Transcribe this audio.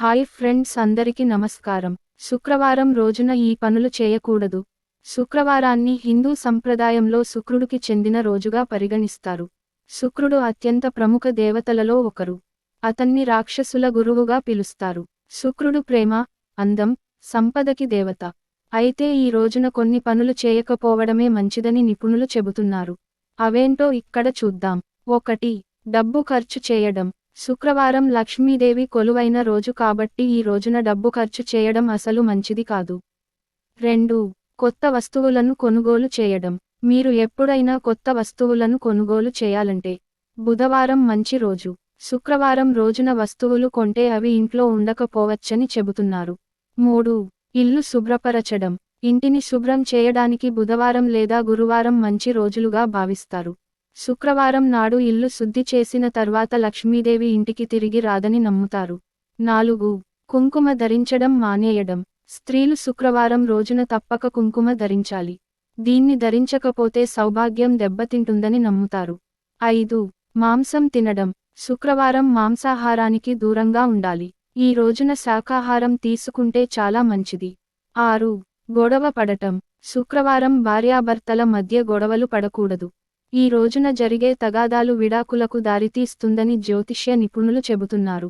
Hi friends అందరికీ నమస్కారం. శుక్రవారం రోజున ఈ పనులు చేయకూడదు. శుక్రవారాన్ని హిందూ సంప్రదాయంలో శుక్రుడికి చెందిన రోజుగా పరిగణిస్తారు. శుక్రుడు అత్యంత ప్రముఖ దేవతలలో ఒకరు. అతన్ని రాక్షసుల గురువుగా పిలుస్తారు. శుక్రుడు ప్రేమ అందం సంపదకి దేవత. అయితే ఈ రోజున కొన్ని పనులు చేయకపోవడమే మంచిదని నిపుణులు చెబుతున్నారు. అవేంటో ఇక్కడ చూద్దాం. ఒకటి డబ్బు ఖర్చు చేయడం. శుక్రవారం లక్ష్మీదేవి కొలువైన రోజు కాబట్టి ఈ రోజున డబ్బు ఖర్చు చేయడం అసలు మంచిది కాదు. రెండు కొత్త వస్తువులను కొనుగోలు చేయడం. మీరు ఎప్పుడైనా కొత్త వస్తువులను కొనుగోలు చేయాలంటే బుధవారం మంచి రోజు. శుక్రవారం రోజున వస్తువులు కొంటే అవి ఇంట్లో ఉండకపోవచ్చని చెబుతున్నారు. మూడు ఇల్లు శుభ్రపరచడం. ఇంటిని శుభ్రం చేయడానికి బుధవారం లేదా గురువారం మంచి రోజులుగా భావిస్తారు. శుక్రవారం నాడు ఇల్లు శుద్ధి చేసిన తర్వాత లక్ష్మీదేవి ఇంటికి తిరిగి రాదని నమ్ముతారు. నాలుగు కుంకుమ ధరించడం మానేయడం. స్త్రీలు శుక్రవారం రోజున తప్పక కుంకుమ ధరించాలి. దీన్ని ధరించకపోతే సౌభాగ్యం దెబ్బతింటుందని నమ్ముతారు. ఐదు మాంసం తినడం. శుక్రవారం మాంసాహారానికి దూరంగా ఉండాలి. ఈ రోజున శాకాహారం తీసుకుంటే చాలా మంచిది. ఆరు గొడవ పడటం. శుక్రవారం భార్యాభర్తల మధ్య గొడవలు పడకూడదు. ఈ రోజున జరిగే తగాదాలు విడాకులకు దారితీస్తుందని జ్యోతిష్య నిపుణులు చెబుతున్నారు.